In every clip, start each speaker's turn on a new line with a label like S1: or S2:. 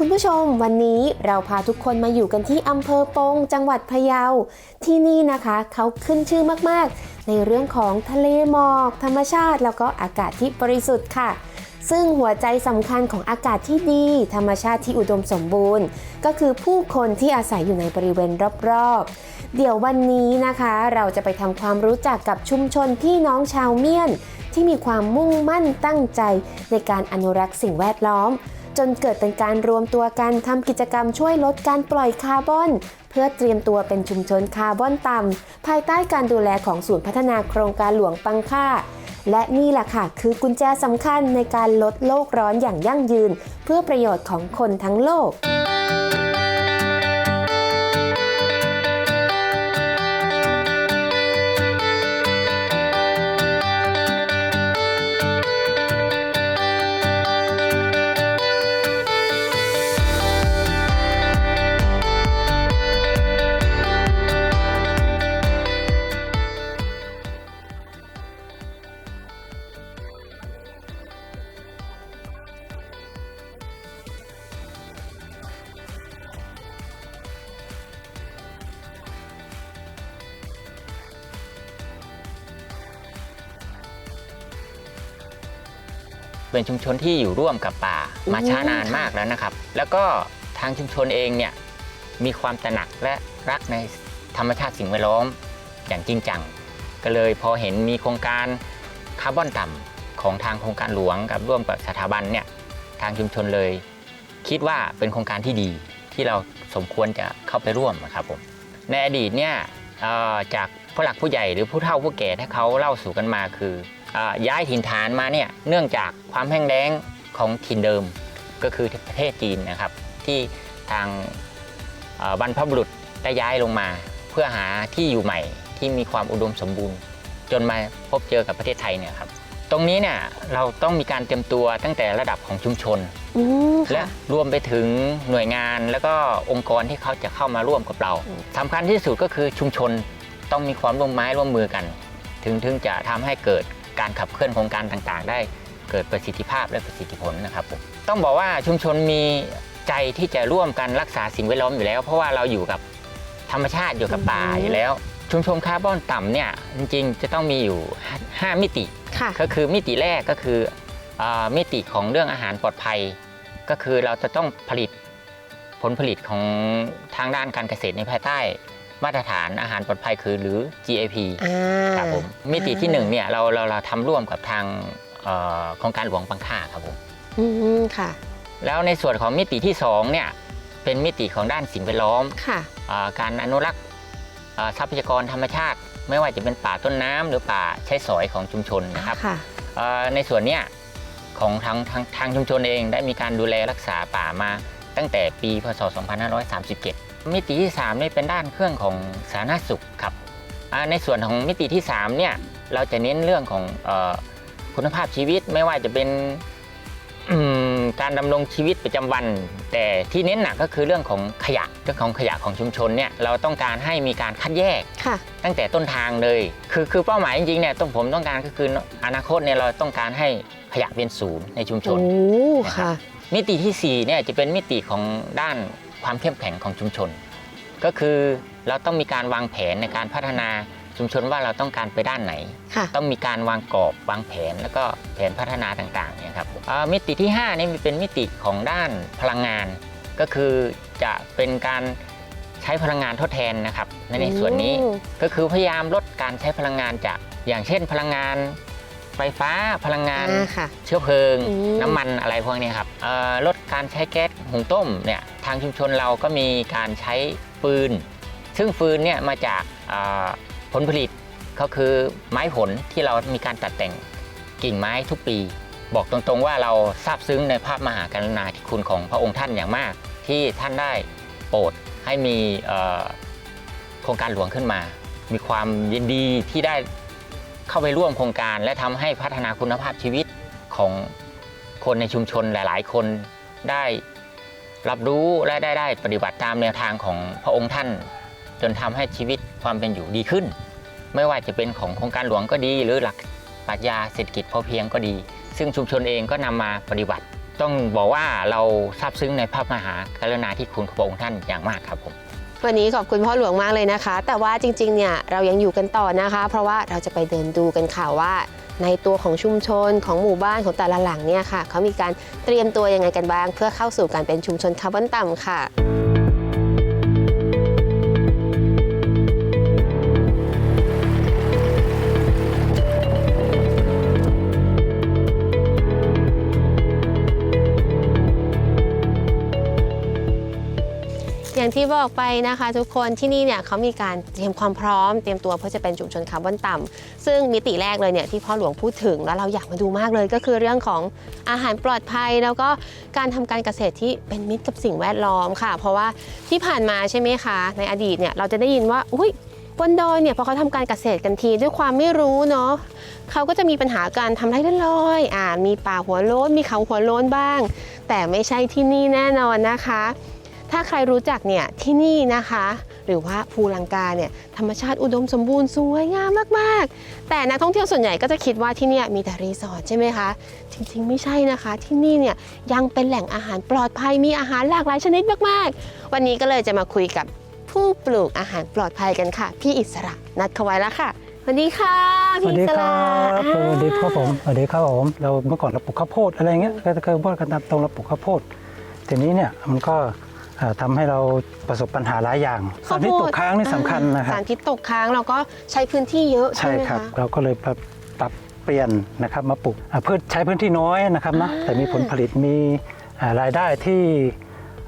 S1: คุณผู้ชม วันนี้เราพาทุกคนมาอยู่กันที่อำเภอปง จังหวัดพะเยา ที่นี่นะคะเขาขึ้นชื่อมากๆ ในเรื่องของทะเลหมอก ธรรมชาติ แล้วก็อากาศที่บริสุทธิ์ค่ะ ซึ่งหัวใจสำคัญของอากาศที่ดี ธรรมชาติที่อุดมสมบูรณ์ ก็คือผู้คนที่อาศัยอยู่ในบริเวณรอบๆ เดี๋ยววันนี้นะคะ เราจะไปทำความรู้จักกับชุมชนพี่น้องชาวเมียน ที่มีความมุ่งมั่นตั้งใจในการอนุรักษ์สิ่งแวดล้อม จนเกิดเป็นการรวมตัวกันทำกิจกรรมช่วยลดการปล่อยคาร์บอน เพื่อเตรียมตัวเป็นชุมชนคาร์บอนต่ำภายใต้การดูแลของศูนย์พัฒนาโครงการหลวงปังค่า และนี่แหละค่ะ คือกุญแจสำคัญในการลดโลกร้อนอย่างยั่งยืน เพื่อประโยชน์ของคนทั้งโลก
S2: เป็นชุมชนที่อยู่ร่วมกับป่ามา
S1: อืม
S2: ช้านาน
S1: ค่ะ
S2: มากแล้วนะครับ แล้วก็ทางชุมชนเองเนี่ยมีความตระหนักและรักในธรรมชาติสิ่งแวดล้อมอย่างจริงจัง ก็เลยพอเห็นมีโครงการคาร์บอนต่ำของทางโครงการหลวงกับร่วมกับสถาบันเนี่ยทางชุมชนเลย คิดว่าเป็นโครงการที่ดีที่เราสมควรจะเข้าไปร่วมนะครับผมในอดีตเนี่ยเอ่อ จากผู้หลักผู้ใหญ่หรือผู้เฒ่าผู้แก่ถ้าเขาเล่าสู่กันมาคืออย้ายถิ่นฐานมาเนี่ยเนื่องจากความแห้งแล้งของถิ่นเดิมก็คือประเทศจีนนะครับ ที่ทางบรรพบุรุษได้ย้ายลงมา เพื่อหาที่อยู่ใหม่ที่มีความอุดมสมบูรณ์ จนมาพบเจอกับประเทศไทยเนี่ยครับ ตรงนี้เนี่ยเราต้องมีการเตรียมตัวตั้งแต่ระดับของชุมชน
S1: อืม
S2: และ
S1: ค่ะ
S2: รวมไปถึงหน่วยงานแล้วก็องค์กรที่เขาจะเข้ามาร่วมกับเรา
S1: อืม
S2: สำคัญที่สุดก็คือชุมชนต้องมีความร่วมไม้ร่วมมือกัน ถึงถึงจะทำให้เกิดการขับเคลื่อนโครงการต่างๆ ได้เกิดประสิทธิภาพและประสิทธิผลนะครับผมต้องบอกว่าชุมชนมีใจที่จะร่วมกันรักษาสิ่งแวดล้อมอยู่แล้ว เพราะว่าเราอยู่กับธรรมชาติอยู่กับป่า
S1: อือฮึ
S2: อยู่แล้ว ชุมชนคาร์บอนต่ำเนี่ยจริงๆ จะต้องมีอยู่ห้าห้ามิติ
S1: ค่ะ
S2: ก็คือมิติแรกก็คืออามิติของเรื่องอาหารปลอดภัย ก็คือเราจะต้องผลิตผลผลิตของทางด้านการเกษตรในภายใต้ มาตรฐานอาหารปลอดภัยคือหรือ GAP
S1: อ่า
S2: ครับผมมิติที่หนึ่งเนี่ยเราเราเราทำร่วมกับทางเอ่อโครงการหลวงปังค่าครับผม
S1: อืมค่ะ
S2: แล้วในส่วนของมิติที่สองเนี่ยเป็นมิติของด้านสิ่งแวดล้อม
S1: ค่ะ
S2: อ่าการอนุรักษ์อ่า ทรัพยากรธรรมชาติ ไม่ว่าจะเป็นป่าต้นน้ำหรือป่าใช้สอยของชุมชนนะครับ
S1: ค่ะ
S2: เอ่อในส่วนเนี้ยของทางทางทางชุมชนเองได้มีการดูแลรักษาป่ามาตั้งแต่ปีพศ 2537 มิติที่3นี่เป็นด้านเครื่องของสาธารณสุขครับอ่าในส่วนของมิติที่3เนี่ยเราจะเน้นเรื่องของเออคุณภาพชีวิตไม่ว่าจะเป็นอืม การดำรงชีวิตประจำวัน แต่ที่เน้นหนักก็คือเรื่องของขยะเรื่องของขยะของชุมชนเนี่ยเราต้องการให้มีการคัดแยก
S1: ค่ะ
S2: ตั้งแต่ต้นทางเลย คือคือเป้าหมายจริงๆเนี่ยต้องผมต้องการก็คืออนาคตเนี่ยเราต้องการให้ขยะเป็นศูนย์ในชุมช
S1: โอ้
S2: น
S1: ค่ะ
S2: มิติที่ 4 เนี่ยจะเป็นมิติของด้านความเข้มแข็งของชุมชน ก็คือเราต้องมีการวางแผนในการพัฒนา ชุมชนว่าเราต้องการไปด้านไหน
S1: ค่ะ
S2: ต้องมีการวางกรอบวางแผนแล้วก็แผนพัฒนาต่างๆเนี่ยครับอ่ามิติที่5นี่เป็นมิติของด้านพลังงาน ก็คือจะเป็นการใช้พลังงานทดแทนนะครับในในส่วนนี้
S1: อืม
S2: ก็คือพยายามลดการใช้พลังงานจากอย่างเช่น พลังงานไฟฟ้าพลังงาน
S1: อ่าค่ะ
S2: เชื้อเพลิง
S1: อืม
S2: น้ำมันอะไรพวกนี้ครับเอ่อลดการใช้แก๊สหุงต้มเนี่ยทางชุมชนเราก็มีการใช้ฟืน ซึ่งฟืนเนี่ยมาจากเอ่อ ผลผลิตก็คือไม้ผลที่เรามีการตัดแต่งกิ่งไม้ทุกปี บอกตรงๆว่าเราซาบซึ้งในภาพมหากรุณาธิคุณของพระองค์ท่านอย่างมาก ที่ท่านได้โปรดให้มีโครงการหลวงขึ้นมา มีความยินดีที่ได้เข้าไปร่วมโครงการ และทำให้พัฒนาคุณภาพชีวิตของคนในชุมชนหลาย ๆ คนได้รับรู้และได้ได้ปฏิบัติตามแนวทางของพระองค์ท่าน จนทำให้ชีวิต ความเป็นอยู่ดีขึ้น ไม่ว่าจะเป็นของโครงการหลวงก็ดี หรือหลักปรัชญาเศรษฐกิจพอเพียงก็ดี ซึ่งชุมชนเองก็นำมาปฏิบัติ ต้องบอกว่าเราซาบซึ้งในพระมหากรุณาธิคุณของพระองค์ท่านอย่างมากครับผม
S1: วันนี้ขอบคุณพ่อหลวงมากเลยนะคะ แต่ว่าจริงๆ เนี่ยเรายังอยู่กันต่อนะคะ เพราะว่าเราจะไปเดินดูกันค่ะว่า ในตัวของชุมชนของหมู่บ้านของแต่ละหลังเนี่ยค่ะเขามีการเตรียมตัวยังไงกันบ้าง เพื่อเข้าสู่การเป็นชุมชนคาร์บอนต่ำค่ะ อย่างที่บอกไปนะคะ ทุกคนที่นี่เนี่ยเขามีการเตรียมความพร้อมเตรียมตัวเพื่อจะเป็นชุมชนคาร์บอนต่ำซึ่งมิติแรกเลยเนี่ยที่พ่อหลวงพูดถึงแล้วเราอยากมาดูมากเลย ก็คือเรื่องของอาหารปลอดภัย แล้วก็การทำการเกษตรที่เป็นมิตรกับสิ่งแวดล้อมค่ะ เพราะว่าที่ผ่านมาใช่ไหมคะ ในอดีตเนี่ยเราจะได้ยินว่าอุ้ยบนดอยเนี่ยพอเขาทำการเกษตรกันทีด้วยความไม่รู้เนาะเขาก็จะมีปัญหาการทำไร่ละลอยอ่ามีป่าหัวโล้นมีเขาหัวโล้นบ้าง แต่ไม่ใช่ที่นี่แน่นอนนะคะ ถ้าใครรู้จักเนี่ยที่นี่นะคะ หรือว่าภูลังกาเนี่ยธรรมชาติอุดมสมบูรณ์สวยงามมากๆ แต่นักท่องเที่ยวส่วนใหญ่ก็จะคิดว่าที่เนี่ยมีแต่รีสอร์ทใช่ไหมคะ จริงๆ ไม่ใช่นะคะ ที่นี่เนี่ยยังเป็นแหล่งอาหารปลอดภัยมีอาหารหลากหลายชนิดมากๆ วันนี้ก็เลยจะมาคุยกับผู้ปลูกอาหารปลอดภัยกันค่ะ พี่อิสระนัดเขาไว้แล้วค่ะสวัสดีค่ะ
S3: ส
S1: พี่
S3: วัส
S1: อิ
S3: ดี
S1: ส
S3: ค
S1: ระ
S3: รับสวัสดีครับผม
S1: อ่า
S3: สวัสดีครับผมเราเมื่อก่อนเราปลูกข้าวโพดอะไรเงี้ยก็เคยพูดกันตามตรงเราปลูกข้าวโพดทีนี้เนี่ยมันก็เอ่อ ทำให้เราประสบปัญหาหลายอย่างสารพิษตกค้างนี่สำคัญนะครั
S1: สา
S3: บ
S1: รพิษตกค้างเราก็ใช้พื้นที่เยอะใช่
S3: ใช่
S1: ไหม
S3: ครับ
S1: คะ
S3: เราก็เลยปรับปรับเปลี่ยนนะครับมาปลูกอ่าพืชใช้พื้นที่น้อยนะครับนะ
S1: อ่า
S3: แต่มีผลผลิตมีอ่ารายได้ที่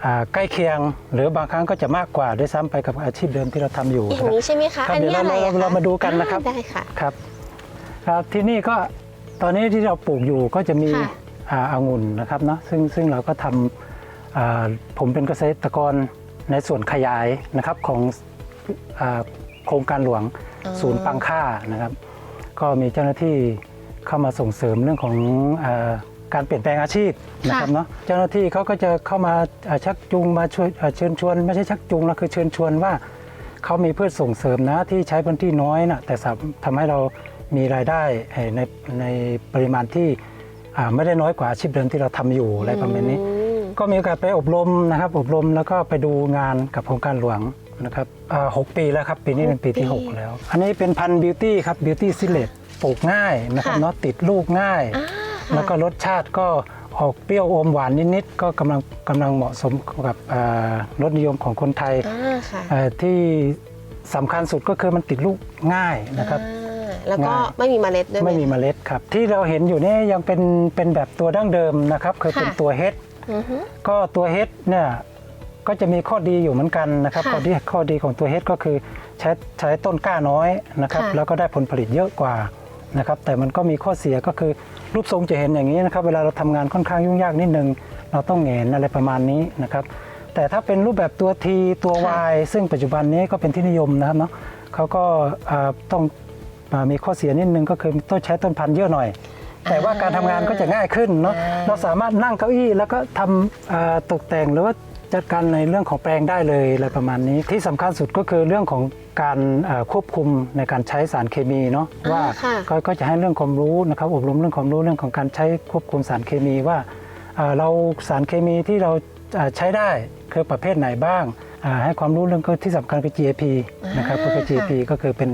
S3: อ่าใกล้เคียง หรือบางครั้งก็จะมากกว่าด้วยซ้ำไปกับอาชีพเดิมที่เราทำอยู่
S1: อย่า
S3: นะ
S1: ง
S3: ครับ
S1: นี้ใช่ไหมคะ
S3: ครับ
S1: อันนี้อะไร
S3: เดี๋ยว
S1: อะ
S3: เรา
S1: คะ
S3: เรามาดูกันนะครับ
S1: อ่าได้ค่ะ
S3: ครับครับที่นี่ก็ตอนนี้ที่เราปลูกอยู่ก็จะมี
S1: ค่ะ
S3: อ่าองุ่นนะครับเนาะซึ่งซึ่งเราก็ทำอ่า ผมเป็นเกษตรกรในส่วนขยายนะครับของอาโครงการหลวง
S1: อ๋อ
S3: ศูนย์ปังค่านะครับ ก็มีเจ้าหน้าที่เข้ามาส่งเสริมเรื่องของอาการเปลี่ยนแปลงอาชีพนะครับเนาะเจ้าหน้าที่เขาก็จะเข้ามาอ่าชักจูงมาช่วยอ่าเชิญชวน ไม่ใช่ชักจูงแล้วคือเชิญชวนว่าเขามีพืชส่งเสริมนะที่ใช้พื้นที่น้อยนะแต่สามทำให้เรามีรายได้เอ่อในในปริมาณที่อ่าไม่ได้น้อยกว่าอาชีพเดิมที่เราทำอยู่อะไรประมาณนี้
S1: อืม
S3: ก็มีโอกาสไปอบรมนะครับ อบรมแล้วก็ไปดูงานกับโครงการหลวงนะครับอ่าหกปีแล้วครับ ปีนี้เป็นปีที่
S1: หกปี
S3: 6แล้ว อันนี้เป็นพันธุ์บิวตี้ครับบิวตี้ซิเลตปลูกง่ายนะครับ
S1: ค่ะ
S3: เนาะติดลูกง่าย
S1: อ่าค่ะ
S3: แล้วก็รสชาติก็ออกเปรี้ยวอมหวานนิดๆก็กำลังกำลังเหมาะสมกับอ่ารสนิยมของคนไทย
S1: อ่าค่ะ
S3: เอ่อที่สำคัญสุดก็คือมันติดลูกง่ายนะครับ
S1: อ่าแล้วก็
S3: ง่าย
S1: ไม่มีเมล็ดด้วยห
S3: ไม่มีเมล็ดครับ ที่เราเห็นอยู่เนี่ยยังเป็นเป็นแบบตัวดั้งเดิมนะครับเคยเป็น
S1: ค่ะ
S3: ตัวเฮด
S1: อือฮึ
S3: ก็ตัวเฮดเนี่ยก็จะมีข้อดีอยู่เหมือนกันนะครับ
S1: ค่ะ
S3: ข้อดีข้อดีของตัวเฮดก็คือใช้ใช้ต้นกล้าน้อยนะครับ
S1: ค่ะ
S3: แล้วก็ได้ผลผลิตเยอะกว่านะครับ แต่มันก็มีข้อเสียก็คือรูปทรงจะเห็นอย่างนี้นะครับ เวลาเราทำงานค่อนข้างยุ่งยากนิดนึง เราต้องแหงนอะไรประมาณนี้นะครับ แต่ถ้าเป็นรูปแบบตัว T ตัว Y ซึ่งปัจจุบันนี้ก็เป็นที่นิยมนะครับเนาะเขาก็อ่าต้องอามีข้อเสียนิดนึงก็คือต้องใช้ต้นพันธุ์เยอะหน่อย แต่ว่าการทำงานก็จะง่ายขึ้นเนาะ
S1: อ่า
S3: เราสามารถนั่งเก้าอี้แล้วก็ทำอ่าตกแต่งหรือว่าจัดการในเรื่องของแปลงได้เลยอะไรประมาณนี้ ที่สำคัญสุดก็คือเรื่องของการอ่าควบคุมในการใช้สารเคมีเนาะว่า
S1: ค่ะ
S3: ก็ก็จะให้เรื่องความรู้นะครับอบรมเรื่องความรู้เรื่องของการใช้ควบคุมสารเคมีว่าเอ่อเราสารเคมีที่เราเอ่อใช้ได้คือประเภทไหนบ้างอ่าให้ความรู้เรื่องก็ที่สำคัญคือ GAP นะครับก็คือ GAP ก็คือเป็น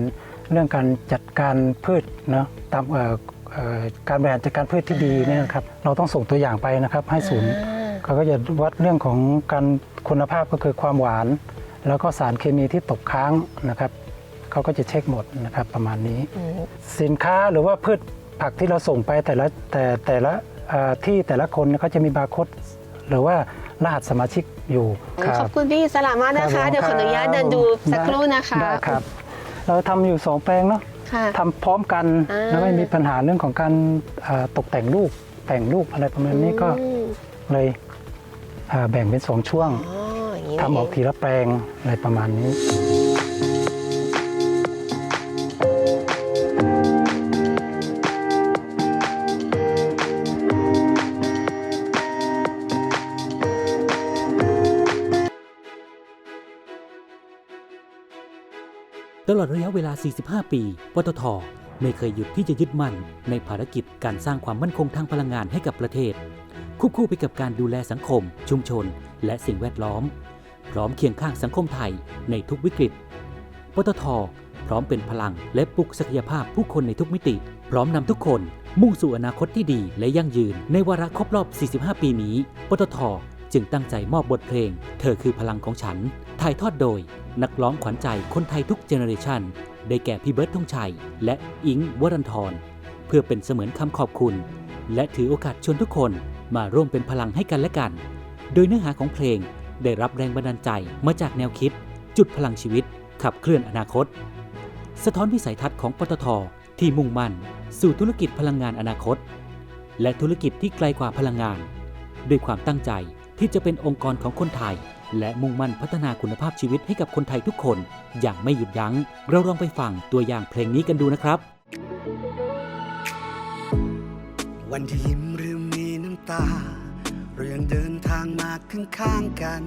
S3: เรื่องการจัดการพืชเนาะตามเอ่อเอ่อ การบริหารจัดการพืชที่ดีเนี่ยนะครับเราต้องส่งตัวอย่างไปนะครับให้ศูนย์
S1: อ่า
S3: เขาก็จะวัดเรื่องของการคุณภาพก็คือความหวาน แล้วก็สารเคมีที่ตกค้างนะครับเขาก็จะเช็คหมดนะครับประมาณนี้
S1: อืม
S3: สินค้าหรือว่าพืชผักที่เราส่งไปแต่ละแต่แต่ละเอ่อที่แต่ละคนเขาจะมีบาร์โค้ดหรือว่ารหัสสมาชิกอยู่ครั
S1: ขอบคุณพี่สลามมากนะคะ
S3: รับผม
S1: เดี๋ยวขออนุญาตเดินดูสักครู่นะคะ
S3: ได้ครับ เราทำอยู่สองแปลงเนาะ
S1: ค่ะ
S3: ทำพร้อมกัน
S1: อ่า
S3: แล้วไม่มีปัญหาเรื่องของการเอ่อตกแต่งลูกแต่งลูกอะไรประมาณนี้ก็
S1: อืม
S3: เลยเอ่อแบ่งเป็นสองช่วง
S1: อ๋ออย่างนี้
S3: ทำออก
S1: นี่
S3: ทีละแปลงอะไรประมาณนี้
S4: ลอดระยะเวลา 45 ปี ปตท ไม่เคยหยุดที่จะยึดมั่น ในภารกิจการสร้างความมั่นคงทางพลังงานให้กับประเทศ ควบคู่ไปกับการดูแลสังคม ชุมชน และสิ่งแวดล้อม พร้อมเคียงข้างสังคมไทยในทุกวิกฤต ปตท พร้อมเป็นพลังและปลุกศักยภาพผู้คนในทุกมิติ พร้อมนำทุกคน มุ่งสู่อนาคตที่ดีและยั่งยืน ในวาระครบรอบ 45 ปีนี้ ปตท จึงตั้งใจมอบบทเพลง เธอคือพลังของฉัน ถ่ายทอดโดย นักร้องขวัญใจคนไทยทุกเจเนอเรชันได้แก่พี่เบิร์ดธงชัย และอิง์วรันทร เพื่อเป็นเสมือนคำขอบคุณ และถือโอกาสชวนทุกคนมาร่วมเป็นพลังให้กันและกัน โดยเนื้อหาของเพลงได้รับแรงบันดาลใจมาจากแนวคิด จุดพลังชีวิต ขับเคลื่อนอนาคต สะท้อนวิสัยทัศน์ของปตทที่มุ่งมั่น สู่ธุรกิจพลังงานอนาคต และธุรกิจที่ไกลกว่าพลังงาน ด้วยความตั้งใจ ที่จะเป็นองค์กรของคนไทย และมุ่งมั่นพัฒนาคุณภาพชีวิตให้กับคนไทยทุกคน อย่างไม่หยุดยัง้ง เราลองไปฟังตัวอย่างเพลงนี้กันดูนะครับ
S5: วันที่ยิ้มหรือมีน้ำตา เรายังเดินทางมาข้างๆกัน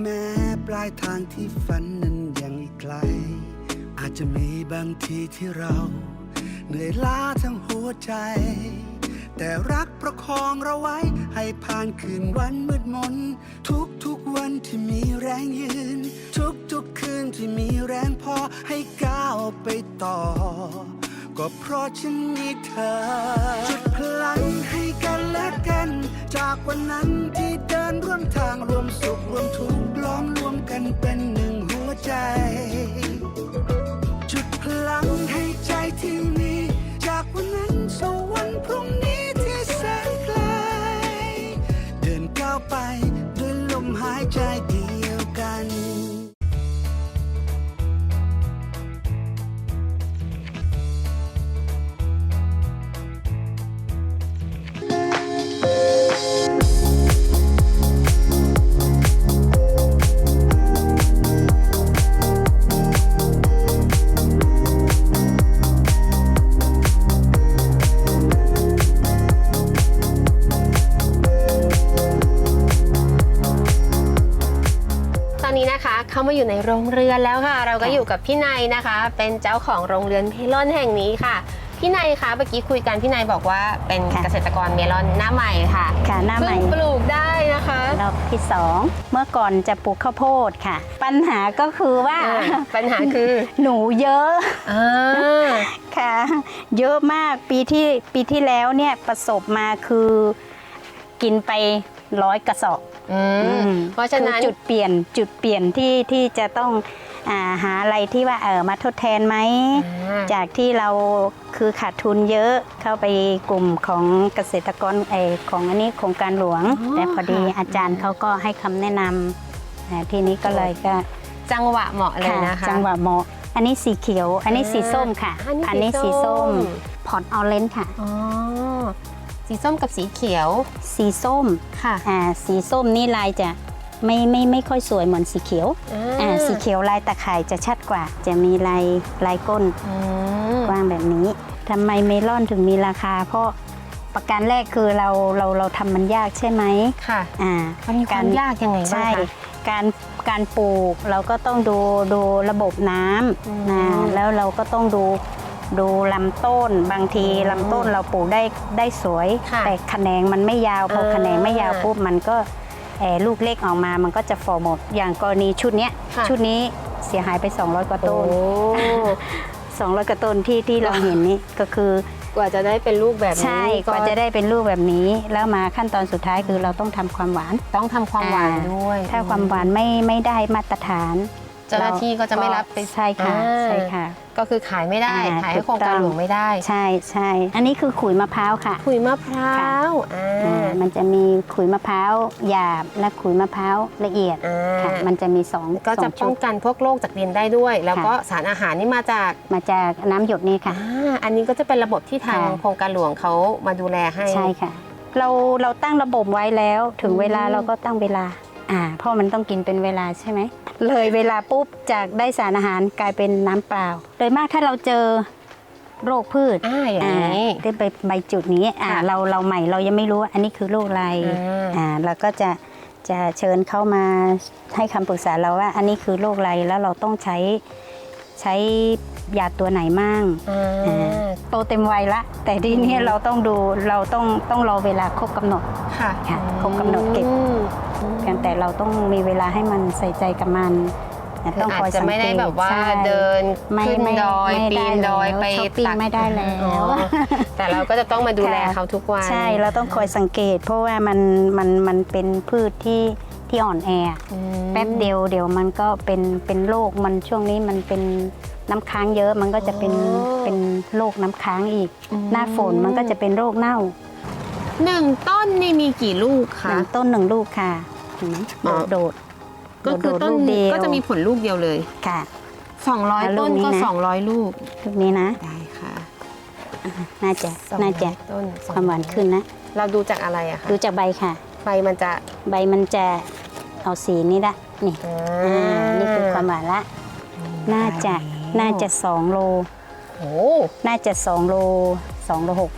S5: แม้ปลายทางที่ฝันนั้นยังอีกไกล อาจจะมีบางทีที่เรา เหนื่อยล้าทั้งหัวใจ แต่รักประคองเราไว้ ให้ผ่านคืนวันมืดมน ทุกๆวันที่มีแรงยืน ทุกๆคืนที่มีแรงพอให้ก้าวไปต่อ ก็เพราะฉันมีเธอ จุดพลังให้กันและกัน จากวันนั้นที่เดินร่วมทางรวมสุขรวมทุกข์
S1: โรงเรือนแล้วค่ะ เราก็อยู่กับพี่นายนะคะ เป็นเจ้าของโรงเรือนเมลอนแห่งนี้ค่ะ พี่นายคะเมื่อกี้คุยกันพี่นายบอกว่าเป็น
S6: ค่ะ
S1: เกษตรกรเมลอนหน้าใหม่ค่ะ
S6: ค่ะหน้าใหม่
S1: เพิ่งปลูกได้นะคะ
S6: รอบที่สองเมื่อก่อนจะปลูกข้าวโพดค่ะ ปัญหาก็คือว่า
S1: อ่าปัญหาคือ
S6: หนูเยอะ
S1: อ่า
S6: ค่ะ เยอะมากปีที่ปีที่แล้วเนี่ยประสบมาคือกินไปร้อยกระสอบ
S1: อื
S6: อื
S1: ม
S6: ม
S1: เพราะฉะนั้น
S6: คือจุดเปลี่ยนจุดเปลี่ยนที่ที่จะต้องอาหาอะไรที่ว่าเออมาทดแทนไหม
S1: อ่า
S6: จากที่เราคือขาดทุนเยอะเข้าไปกลุ่มของเกษตรกรเออของอันนี้โครงการหลวง
S1: อ๋อ
S6: แต่พอดี
S1: ค่ะ
S6: อาจารย์เขาก็ให้คำแนะนำอ่าทีนี้ก็เลยก็
S1: จังหวะเหมาะเลย
S6: ค่ะ
S1: นะคะ
S6: จังหวะเหมาะอันนี้สีเขียว อันนี้สีส้มค่ะ
S1: อันนี้สีส้ม
S6: พอร์ตออเรนจ์ค่ะ
S1: อ๋อ สีส้มกับสีเขียว
S6: สีส้ม
S1: ค่ะ
S6: อ่าสีส้มนี่ลายจะไม่ไม่ไม่ค่อยสวยเหมือนสีเขียวอ่าสีเขียวลายตะข่ายจะชัดกว่า จะมีลายลายก้น
S1: อืม
S6: กว้างแบบนี้ทำไมเมลอนถึงมีราคา เพราะประการแรกคือเราเราเราทำมันยากใช่ไหม
S1: ค่ะ
S6: อ่า
S1: มันมีความยากยังไงบ้าง
S6: ใช่
S1: คะ
S6: การการปลูกเราก็ต้องดูดูระบบน้
S1: อืมำ
S6: นะแล้วเราก็ต้องดู ดูลำต้นบางทีลำต้นเราปลูกได้ได้สวย
S1: ค่ะ
S6: แต่แขนงมันไม่ยาวพอ
S1: เออ
S6: แขนงไม่ยาวปุ๊บมันก็เอ่อลูกเล็กออกมามันก็จะฟอร์หมดอย่างกรณีชุดเนี้ย
S1: ค่ะ
S6: ชุดนี้เสียหายไป 200 กว่า
S1: โอ้
S6: ต้น200 กว่าต้นที่ที่เราเห็นนี่ก็คือ
S1: กว่าจะได้เป็นลูกแบบนี้
S6: ใช่กว่าจะได้เป็นลูกแบบนี้ แล้วมาขั้นตอนสุดท้ายคือเราต้องทำความหวาน
S1: ต้องทำความหวาน
S6: อ่า
S1: ด้วย
S6: ถ้าความหวานไม่ไม่ได้มาตรฐาน
S1: เจ้าหน้าที่ก็จะไม่รับไป
S6: ใช่ค่ะ
S1: อ่า
S6: ใช่ค่ะ
S1: ก็คือขายไม่ได้
S6: อ่า
S1: ขายให้โครงการ
S6: ถูกต้อง
S1: หลวงไม่ได้
S6: ใช่ใช่อันนี้คือขุยมะพร้าวค่ะ
S1: ขุยมะพร้าวอ่
S6: อ่าามันจะมีขุยมะพร้าวหยาบและขุยมะพร้าวละเอียด
S1: อ่า
S6: ค่ะมันจะมีสอง
S1: ก็
S6: ส
S1: จะ
S6: อง
S1: ป้
S6: ชุ
S1: อง
S6: ด
S1: กันพวกโรคจากดินได้ด้วย แล้วก็
S6: ค่ะ
S1: สารอาหารนี่มาจาก
S6: มาจากน้ำหยดนี่ค่ะ
S1: อ่าอันนี้ก็จะเป็นระบบที่ทาง
S6: ค่ะ
S1: โครงการหลวงเขามาดูแลให้
S6: ใช่ค่ะ เราเราตั้งระบบไว้แล้ว ถึงเวลา
S1: อืม
S6: เราก็ตั้งเวลา อ่าเพราะมันต้องกินเป็นเวลาใช่ไหม เลยเวลาปุ๊บจากได้สารอาหารกลายเป็นน้ำเปล่า โดยมากถ้าเราเจอโรคพืช
S1: อ่าอย่างนี้
S6: ได้ไปใบจุดนี้อ่า
S1: ค่ะ
S6: เราเราใหม่เรายังไม่รู้ว่าอันนี้คือโรคอะไร
S1: อ่า
S6: อ่าเราก็จะจะเชิญเข้ามาให้คำปรึกษาเราว่า อันนี้คือโรคอะไรแล้วเราต้องใช้ใช้ ยาตัวไหนมั่ง
S1: อ่า
S6: อ่าโตเต็มวัยละ แต่ทีนี้เราต้องดูเราต้องต้องรอเวลาครบกำหนด
S1: ค่ะ
S6: ค่ะครบกำหนดเก็บ
S1: อืม
S6: เพียงแต่เราต้องมีเวลาให้มันใส่ใจกับมัน
S1: คือ
S6: ต้อง
S1: อา
S6: คอย
S1: จจะ
S6: สัง
S1: ไม่
S6: เก
S1: ได้
S6: ต
S1: แบบว่า
S6: ใช่
S1: เดิน
S6: ไม่
S1: ขึ้น
S6: ไม่
S1: ดอย
S6: ไม่
S1: ปี
S6: ได้
S1: นดอย
S6: แล้ว
S1: ไป
S6: ช้อปปิ้ง
S1: ตัก
S6: ไม่ได้แล้ว
S1: อ๋อแต่เราก็จะต้องมาดูแล
S6: ค่ะ
S1: เขาทุกวัน
S6: ใช่เราต้องคอยสังเกต เพราะว่ามันมันมันเป็นพืชที่ที่อ่อนแอ
S1: อืม
S6: แป๊บเดียวเดี๋ยวมันก็เป็นเป็นโรคมันช่วงนี้มันเป็น น้ำค้างเยอะมันก็จะเป็น
S1: อ๋อ
S6: เป็นโรคน้ำค้างอีก
S1: อืม
S6: หน้าฝนมันก็จะเป็นโรคเน่า
S1: หนึ่งต้นนี่มีกี่ลูก
S6: ห
S1: คะ
S6: นึ่งต้นหนึ่งลูกค่ะเห็นไหม
S1: อ๋อ
S6: โดด
S1: ก็คือ
S6: โดด
S1: ต้น
S6: ลูกเดียว
S1: ก็จะมีผลลูกเดียวเลย
S6: ค่ะ
S1: 200
S6: แล้วลู
S1: ต้
S6: ก
S1: น
S6: นี้
S1: ก็
S6: นะ
S1: 200 ลูก
S6: ลูกนี้นะ
S1: ได้ค่ะ
S6: น่าจะ
S1: 200
S6: น่าจะ
S1: ต้น
S6: ความหวานขึ้นนะ
S1: เราดูจากอะไรอะคะ
S6: ดูจากใบค่ะ
S1: ใบมันจะ
S6: ใบมันจะเอาสีนี้ละนี่
S1: อ่า
S6: อ่านี่คือความหวานละ น่าจะ น่าจะสองโล
S1: โอ้
S6: น่าจะสองโลสองโลหก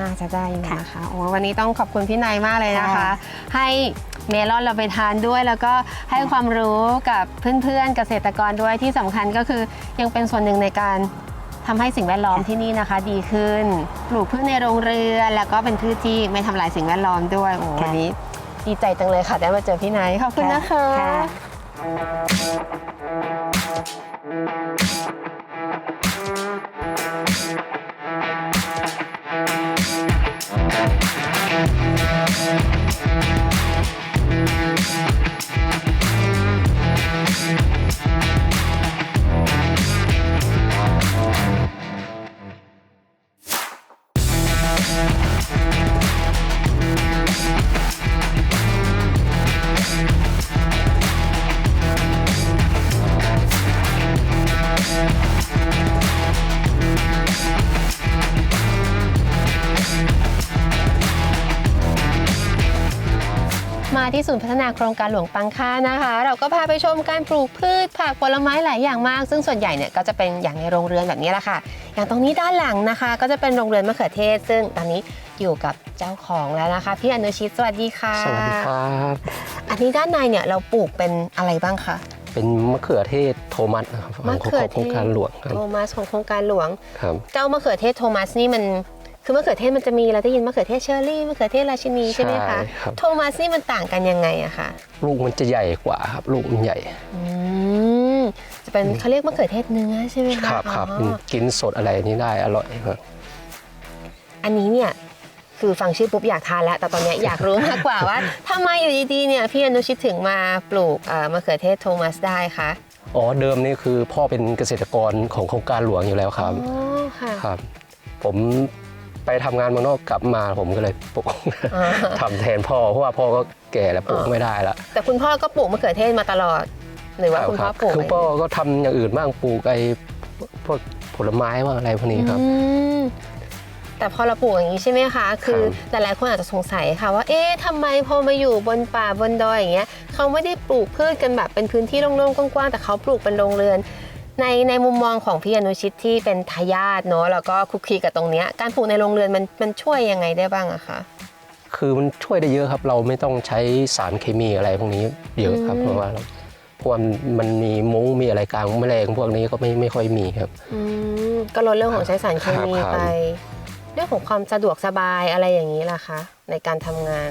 S1: น่าจะได้อยู่
S6: ค่ะ
S1: นะคะโอ้วันนี้ต้องขอบคุณพี่นายมากเลยนะคะ
S6: ค่ะ
S1: ให้เมลอนเราไปทานด้วย แล้วก็ให้ความรู้กับเพื่อนๆเกษตรกรด้วยที่สำคัญก็คือยังเป็นส่วนหนึ่งในการทำให้สิ่งแวดล้อมที่นี่นะคะ ดีขึ้น ปลูกพืชในโรงเรือนแล้วก็เป็นพืชที่ไม่ทำลายสิ่งแวดล้อมด้วยโอ้วันนี้ดีใจจังเลยค่ะได้มาเจอพี่นายขอบคุณนะคะ
S6: ค่ะ
S1: ที่ศูนย์พัฒนาโครงการหลวงปังค่านะคะ เราก็พาไปชมการปลูกพืชผักผลไม้หลายอย่างมาก ซึ่งส่วนใหญ่เนี่ยก็จะเป็นอย่างในโรงเรือนแบบนี้แหละค่ะ อย่างตรงนี้ด้านหลังนะคะ ก็จะเป็นโรงเรือนมะเขือเทศ ซึ่งตอนนี้อยู่กับเจ้าของแล้วนะคะ พี่อนุชิตสวัสดีค่ะ
S7: สวัสดีครับ
S1: อันนี้ด้านในเนี่ยเราปลูกเป็นอะไรบ้างคะ
S7: เป็นมะเขือเทศโทมัสนะครับของ
S1: มะเขือ
S7: ของโครง
S1: เทศ
S7: การหลวงครับ
S1: โทมัสของโครงการหลวง
S7: ครับ
S1: เจ้ามะเขือเทศโทมัสนี่มัน คือมะเขือเทศมันจะมีเราได้ยินมะเขือเทศเชอร์รี่มะเขือเทศราชินีใช่ไหมคะ
S7: ใช่ครับ
S1: โทมัสนี่มันต่างกันยังไงอะคะ
S7: ลูกมันจะใหญ่กว่าครับ ลูกมันใหญ่
S1: อืมจะเป็นเขาเรียกมะเขือเทศเนื้อใช่ไหมคะ
S7: ครับครับ
S1: อ๋อ
S7: กินสดอะไรนี้ได้อร่อยครับ
S1: อันนี้เนี่ยคือฟังชื่อปุ๊บอยากทานแล้ว แต่ตอนเนี้ยอยากรู้มากกว่าว่าทำไมอยู่ดีๆเนี่ยพี่อนุชิตถึงมาปลูกเอ่อมะเขือเทศโทมัสได้คะ
S7: อ๋อเดิมนี่คือพ่อเป็นเกษตรกรของโครงการหลวงอยู่แล้วครับ
S1: อ๋อค่ะ
S7: ครับ ผม ไปทำงานเมืองนอกกลับมาผมก็เลยปลูก
S1: อ่า
S7: ทำแทนพ่อเพราะว่าพ่อก็แก่แล้วปลูก
S1: อ่า
S7: ไม่ได้ละ
S1: แต่คุณพ่อก็ปลูกมะเขือเทศมาตลอดหรือว่าคุณพ่อปลูก
S7: คือ
S1: เอง
S7: พ่อก็ทำอย่างอื่นบ้างปลูกไอ้พวกผลไม้บ้างอะไรพวกนี้ครับ
S1: อืมแต่พอเราปลูกอย่างนี้ใช่ไหมคะ คือ
S7: ครับ
S1: แต่หลายคนอาจจะสงสัยค่ะว่า เอ๊ะทำไมพอมาอยู่บนป่าบนดอยอย่างเงี้ย เขาไม่ได้ปลูกพืชกันแบบเป็นพื้นที่โล่งๆกว้างๆแต่เขาปลูกเป็นโรงเรือน ในในมุมมองของพี่อนุชิตที่เป็นทายาทเนาะแล้วก็คุกคีกับตรงเนี้ยการปลูกในโรงเรือนมันมันช่วยยังไงได้บ้างอะคะ
S7: คือมันช่วยได้เยอะครับ เราไม่ต้องใช้สารเคมีอะไรพวกนี้เยอะครับ
S1: อืม
S7: เพราะว่าเราเพราะว่ามันมีมุ้งมีอะไรกลางแมลงพวกนี้ก็ไม่ไม่ค่อยมีครับ
S1: อืมก็ลดเรื่องของใช้สารเคมี
S7: ครับ
S1: ไป เรื่องของความสะดวกสบายอะไรอย่างนี้ล่ะคะ ในการทำงาน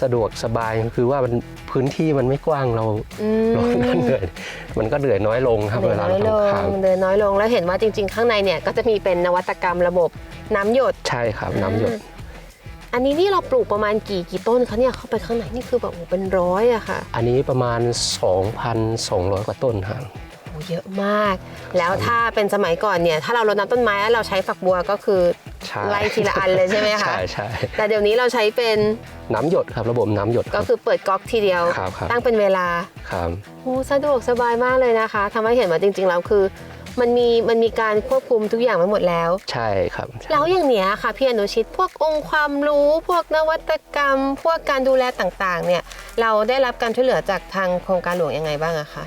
S7: สะดวกสบายคือว่ามันพื้นที่มันไม่กว้างเรา
S1: อืม
S7: เราเหนื่อยมันก็เหนื่อยน้อยลงครับ
S1: เดิ
S7: เวนลา
S1: น้
S7: เรา
S1: อยลง
S7: ทำครับ
S1: เดินน้อยลงแล้วเห็นว่าจริง ๆ ข้างในเนี่ยก็จะมีเป็นนวัตกรรมระบบน้ำหยด
S7: ใช่ครับน้ำหยด
S1: อันนี้นี่เราปลูกประมาณกี่กี่ต้นคะเนี่ยเข้าไปข้างในนี่คือแบบโอ้โหเป็นร้อยอะค่ะ
S7: อันนี้ประมาณ 2,200 กว่าต้นครับ
S1: โอ้ เยอะมาก แล้วถ้าเป็นสมัยก่อนเนี่ยถ้าเรารดน้ำต้นไม้แล้วเราใช้ฝักบัวก็คือ
S7: ใช่
S1: ไล่ทีละอันเลยใช่ไหมคะ
S7: ใช่ใช่
S1: แต่เดี๋ยวนี้เราใช้เป็น
S7: น้ำหยดครับระบบน้ำหยดค
S1: ก็
S7: รับ
S1: คือเปิดก๊อกทีเดียว
S7: ครับครับ
S1: ตั้งเป็นเวลา
S7: ครับ
S1: โอ้สะดวกสบายมากเลยนะคะทำให้เห็นว่าจริงๆแล้วคือ มันมีมันมีการควบคุมทุกอย่างไว้หมดแล้ว
S7: ใช่ครับใช่
S1: แล้วอย่างเนี้ยค่ะพี่อนุชิตพวกองค์ความรู้ พวกนวัตกรรม พวกการดูแลต่างๆ เนี่ยเราได้รับการช่วยเหลือจากทางโครงการหลวงยังไงบ้างอะคะ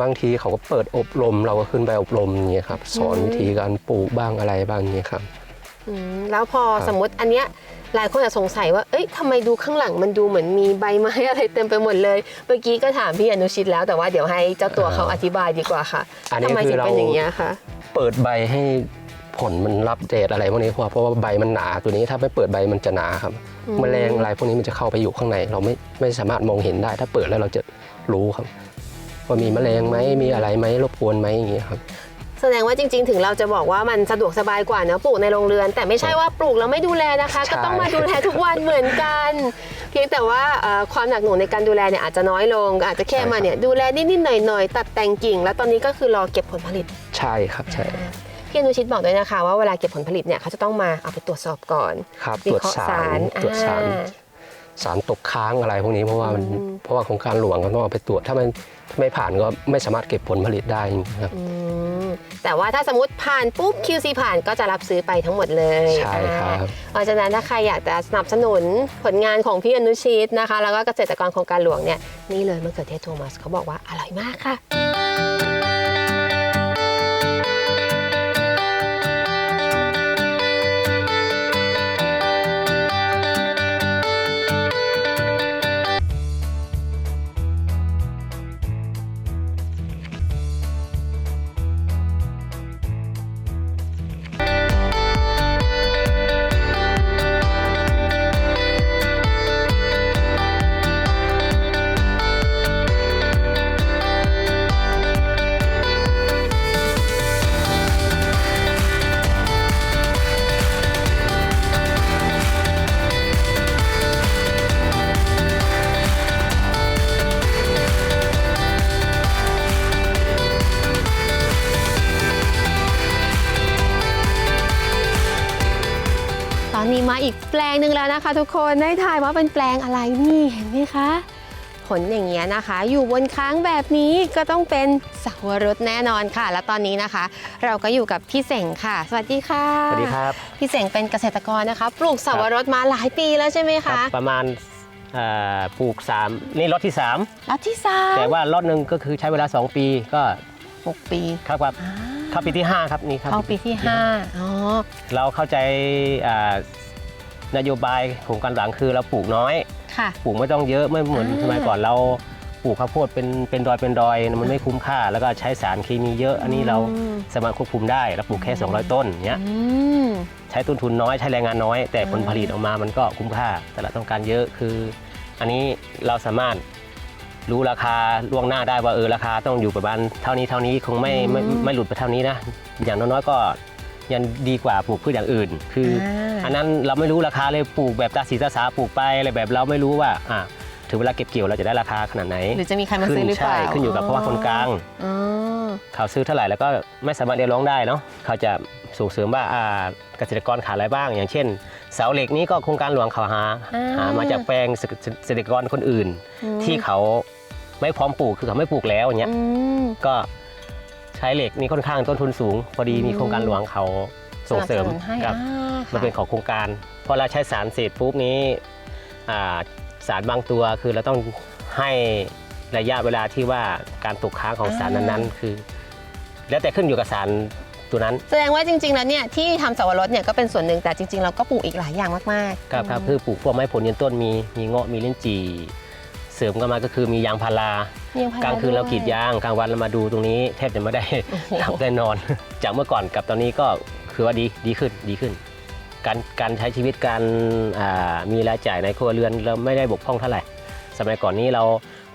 S7: บางทีเขาก็เปิดอบรมเราก็ขึ้นไปอบรมอย่างเงี้ยครับ สอนวิธีการปลูกบ้างอะไรบ้างอย่างเงี้ยครับ
S1: อืมแล้วพอ
S7: ครับ
S1: สมมติอันเนี้ยหลายคนอาจสงสัยว่า เอ้ยทำไมดูข้างหลังมันดูเหมือนมีใบไม้อะไรเต็มไปหมดเลย เมื่อกี้ก็ถามพี่อนุชิตแล้วแต่ว่าเดี๋ยวให้เจ้าตัวเขาอธิบายดีกว่าค่ะ
S7: อันนี้
S1: ทำไม
S7: คื
S1: ถึ
S7: องเรา
S1: เป็นอย่างเงี้ยคะ
S7: เปิดใบให้ผลมันรับแดดอะไรพวกนี้เพราะเพราะว่าใบมันหนาตัวนี้ถ้าไม่เปิดใบมันจะหนาครับ
S1: อืม
S7: แมลงอะไรพวกนี้มันจะเข้าไปอยู่ข้างใน เราไม่ไม่สามารถมองเห็นได้ ถ้าเปิดแล้วเราจะรู้ครับ ว่ามีแมลงไหมมีอะไรไหมรบกวนไหมอย่างเงี้ยครับ
S1: แสดงว่าจริง ๆ ถึงเราจะบอกว่ามันสะดวกสบายกว่าเนอะปลูกในโรงเรือน แต่ไม่ใช่ว่าปลูกแล้วไม่ดูแลนะคะ
S7: ใช่
S1: ก็ต้องมาดูแลทุกวันเหมือนกัน เพียงแต่ว่าเอ่อความหนักหน่วงในการดูแลเนี่ยอาจจะน้อยลง อาจจะแค่มาเนี่ยดูแลนิดๆหน่อยๆตัดแต่งกิ่ง แล้วตอนนี้ก็คือรอเก็บผลผลิต
S7: ใช่ครับใช่
S1: พี่อนุชิตบอกด้วยนะคะว่าเวลาเก็บผลผลิตเนี่ยเขาจะต้องมาเอาไปตรวจสอบก่อน
S7: ครับ
S1: วิ
S7: ตรวจ
S1: เคราะห์
S7: สา
S1: สารร
S7: ตรวจสาร
S1: อ่า
S7: สารตกค้างอะไรพวกนี้เพราะว่ามัน
S1: อืม
S7: เพราะว่าโครงการหลวงก็ต้องเอาไปตรวจถ้ามันถ้าไม่ผ่านก็ไม่สามารถเก็บผลผลิตได้ครับ
S1: อืมแต่ว่าถ้าสมมติผ่านปุ๊บ QC ผ่านก็จะรับซื้อไปทั้งหมดเลย
S7: ใช่ครับ
S1: อ่าเพราะฉะนั้นถ้าใครอยากจะสนับสนุนผลงานของพี่อนุชิตนะคะ แล้วก็เกษตรกรโครงการหลวงเนี่ยนี่เลยมะเขือเทศโทมัสเขาบอกว่าอร่อยมากค่ะ ทุกคนได้ทายว่าเป็นแปลงอะไรนี่เห็นไหมคะ ผลอย่างเงี้ยนะคะ อยู่บนค้างแบบนี้ก็ต้องเป็นสับวรสแน่นอนค่ะ แล้วตอนนี้นะคะ เราก็อยู่กับพี่เสงค่ะ สวัสดีค่ะ
S8: สวัสดีครับ
S1: พี่เสงเป็นเกษตรกรนะคะ ปลูกสับวรสมาหลายปีแล้วใช่ไหม
S8: ครั
S1: คะ
S8: บประมาณเอ่อปลูก 3 นี่รถที่
S1: แล้วที่สา
S8: 3
S1: ม
S8: แต่ว่ารถหนึ่งก็คือใช้เวลา 2 ปีก็
S1: หกปี
S8: เข้ากับ
S1: อ่า
S8: เข้าปีที่ 5 ครับนี่ครับ
S1: เข้าปีที่ห้าอ๋อ
S8: เราเข้าใจอ่า นโยบายของการหลังคือเราปลูกน้อย
S1: ค่ะ
S8: ปลูกไม่ต้องเยอะไม่เหมือน
S1: อ่า
S8: สมัยก่อนเราปลูกข้าวโพดเป็นเป็นดอยเป็นดอยมันไม่คุ้มค่า แล้วก็ใช้สารเคมีเยอะอันนี้เรา
S1: อืม
S8: สามารถควบคุมได้เราปลูกแค่ 200 ต้นเนี้ย
S1: อืม
S8: ใช้ต้นทุนน้อยใช้แรงงานน้อย แต่
S1: อืม
S8: ผลผลิตออกมามันก็คุ้มค่าแต่ละต้องการเยอะคือ อันนี้เราสามารถรู้ราคาล่วงหน้าได้ว่าเออราคาต้องอยู่ประมาณเท่านี้เท่านี้คงไม่ไม่ไม่ไม่หลุดไปเท่านี้นะอย่างน้อยๆก็ ยังดีกว่าปลูกพืชอย่างอื่น คืออ
S1: อ่า
S8: อันนั้นเราไม่รู้ราคาเลยปลูกแบบตาสีตาสาปลูกไปอะไรแบบเราไม่รู้ว่าอะถึงเวลาเก็บเกี่ยวเราจะได้ราคาขนาดไหน
S1: หรือจะมีใครมาซื้อหรือเปล่า
S8: ใช่ขึ้นอยู่กับเพราะว่าคนกลาง
S1: อ๋อ
S8: เขาซื้อเท่าไหร่แล้วก็ไม่สามารถเรียกร้องได้เนาะเขาจะส่งเสริมว่าอ่าเกษตรกรขาดอะไรบ้าง อย่างเช่น เสาเหล็กนี้ก็โครงการหลวงเขาหา
S1: อ่า
S8: หามาจากแปลงเกษเกษตรกรคนอื่น
S1: อืม
S8: ที่เขาไม่พร้อมปลูกคือเขาไม่ปลูกแล้วอย่างเงี้ย
S1: อืม
S8: ก็ใช้เหล็กนี่ค่อนข้างต้นทุนสูง พอดีมีโครงการหลวงเขาส่งเสริม
S1: นับนุนให้
S8: กับ
S1: อ่า
S8: มันเป็น
S1: ค่ะ
S8: ของโครงการ พอเราใช้สารเสร็จปุ๊บนี้อ่าสารบางตัวคือเราต้องให้ระยะเวลาที่ว่าการตกค้างของสารนั้นๆ คือ แล้วแต่ขึ้นอยู่กับสารตัวนั้น
S1: แสดงว่าจริงๆแล้วเนี่ยที่ทำสับปะรดเนี่ยก็เป็นส่วนหนึ่งแต่จริงๆเราก็ปลูกอีกหลายอย่างมากๆ
S8: ครับครับคือปลูกพวกไม้ผลยืนต้นมีมีเงาะมีลิ้นจี่เสริมกันมาก็คือมียางพารา
S1: ยังพ
S8: กลางคืนเรากรีด
S1: ด้วย
S8: ยางกลางวันเรามาดูตรงนี้แทบจะไม่ได้
S1: โอ้โห
S8: หลับได้นอน จากเมื่อก่อนกับตอนนี้ก็คือว่าดีดีขึ้นดีขึ้น การการใช้ชีวิตการอ่ามีรายจ่ายในครัวเรือนเราไม่ได้บกพร่องเท่าไหร่ สมัยก่อนนี้เรา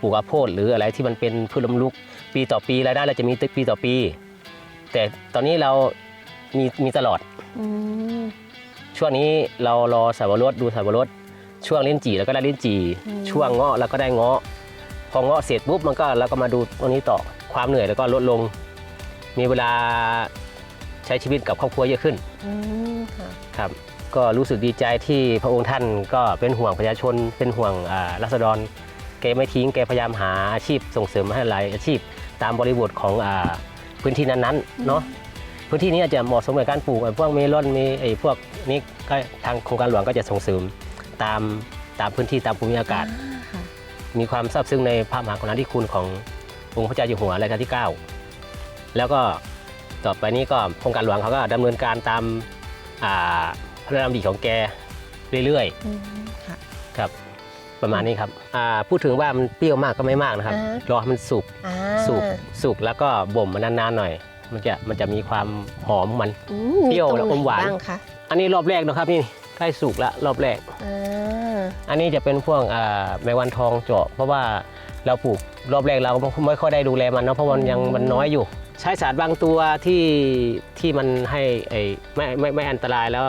S8: ปลูกข้าวโพดหรืออะไรที่มันเป็นพืชล้มลุก ปีต่อปีรายได้เราจะมีปีต่อปี แต่ตอนนี้เรามีมีตลอด
S1: อืม
S8: ช่วงนี้เรารอสับปะรดดูสับปะรดช่วงลิ้นจี่แล้วก็ได้ลิ้นจี่ช่วงเงาะแล้วก็ได้เงาะพ อเงาะเสร็จปุ๊บมันก็เราก็มาดูตรงนี้ต่อความเหนื่อยแล้วก็ลดลง มีเวลาใช้ชีวิตกับครอบครัวเยอะขึ้น
S1: อืมค่ะ
S8: ครับ ก็รู้สึกดีใจที่พระองค์ท่านก็เป็นห่วงประชาชน เป็นห่วงอ่ารัษฎรแกไม่ทิ้งแกพยายามหาอาชีพส่งเสริมให้หลายอาชีพ ตามบริบทของอ่าพื้นที่นั้นๆเนาะพื้นที่นี้อาจจะเหมาะสมกับการปลูกไอ้พวกเมลอนมีไอ้พวกนี้ก็ทางโครงการหลวงก็จะส่งเสริมตามตามพื้นที่ตามภูมิอากาศ
S1: ค่ะ
S8: มีความซาบซึ้งในพระมหากรุณาธิคุณขององค์พระเจ้าอยู่หัวรัชกาลที่ 9 แล้วก็ต่อไปนี้ก็โครงการหลวงเขาก็ดำเนินการตามอ่าพระราชดำริของแกเรื่อย
S1: อืมค่ะ
S8: ๆครับ ประมาณนี้ครับอ่าพูดถึงว่ามันเปรี้ยวมากก็ไม่มากนะครับ
S1: อ่าร
S8: อให้มันสุก
S1: อ่า
S8: สุกสุกแล้วก็บ่มมันนานๆหน่อย มันจะมันจะมีความหอมของมัน
S1: อืม
S8: เปรี้ยว
S1: ตง
S8: และอมหวาน
S1: บ้างคะ
S8: อันนี้รอบแรกนะครับนี่ใกล้สุกแล้วรอบแรก
S1: อ่า
S8: อันนี้จะเป็นพวกอ่าแมงวันทองเจาะ เพราะว่าเราปลูกรอบแรกเราไม่ค่อยได้ดูแลมันเนาะเพราะมันยังมันน้อยอยู่ ใช้สารบางตัวที่ที่มันให้ไอ้ไม่ไม่ไม่อันตรายแล้ว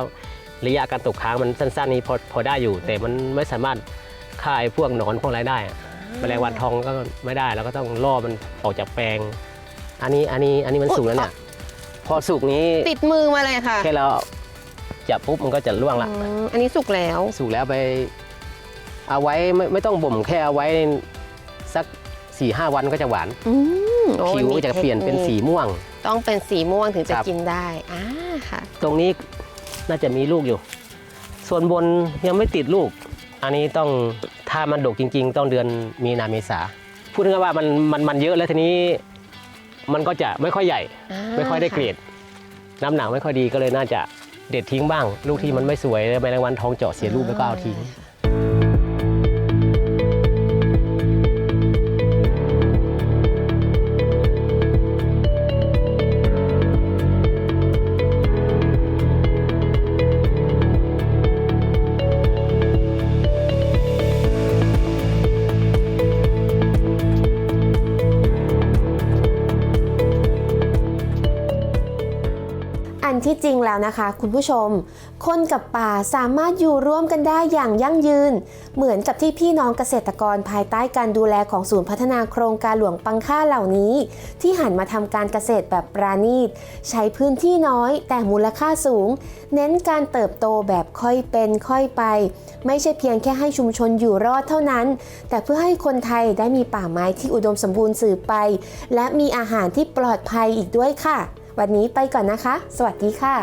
S8: ระยะการตกค้างมันสั้นๆนี้พอพอได้อยู่ แต่มันไม่สามารถฆ่าไอ้พวกหนอนพวกอะไรได้อะแมลงวันทองก็ไม่ได้เราก็ต้องล่อมันออกจากแปลง อันนี้อันนี้อันนี้มันสุกแล้วเนี่ยพอสุกนี้
S1: ติดมือมาเลยค่ะ
S8: แค่เราจับปุ๊บมันก็จะร่วงละ
S1: อืมอันนี้สุกแล้ว
S8: สุกแล้วไป เอาไว้ไม่ไม่ต้องบ่มแค่เอาไว้สัก4ี่ห้าวันก็จะหวาน
S1: อืมโอ้
S8: ผิวก็จะเปลี่ยนเป็นสีม่วง
S1: ต้องเป็นสีม่วงถึงจะ
S8: ครับ
S1: กินได้อ่าค่ะ
S8: ตรงนี้น่าจะมีลูกอยู่ ส่วนบนยังไม่ติดลูก อันนี้ต้องถ้ามันดกจริง ๆ ต้องเดือนมีนาเมษาพูดถึงว่ามันมันมันเยอะแล้วทีนี้ มันก็จะไม่ค่อยใหญ่
S1: อ่า
S8: ไม่ค่อยได้เกรด น้ำหนักไม่ค่อยดีก็เลยน่าจะเด็ดทิ้งบ้าง ลูกที่มันไม่สวยแมลงวันทองเจาะเสียรูปแล้วก็เอาทิ้ง
S1: อัน แล้วนะคะ คุณผู้ชม คนกับป่าสามารถอยู่ร่วมกันได้อย่างยั่งยืน เหมือนกับที่พี่น้องเกษตรกรภายใต้การดูแลของศูนย์พัฒนาโครงการหลวงปังค่าเหล่านี้ ที่หันมาทำการเกษตรแบบปราณีต ใช้พื้นที่น้อยแต่มูลค่าสูง เน้นการเติบโตแบบค่อยเป็นค่อยไป ไม่ใช่เพียงแค่ให้ชุมชนอยู่รอดเท่านั้น แต่เพื่อให้คนไทยได้มีป่าไม้ที่อุดมสมบูรณ์สืบไป และมีอาหารที่ปลอดภัยอีกด้วยค่ะ วันนี้ไปก่อนนะคะ สวัสดีค่ะ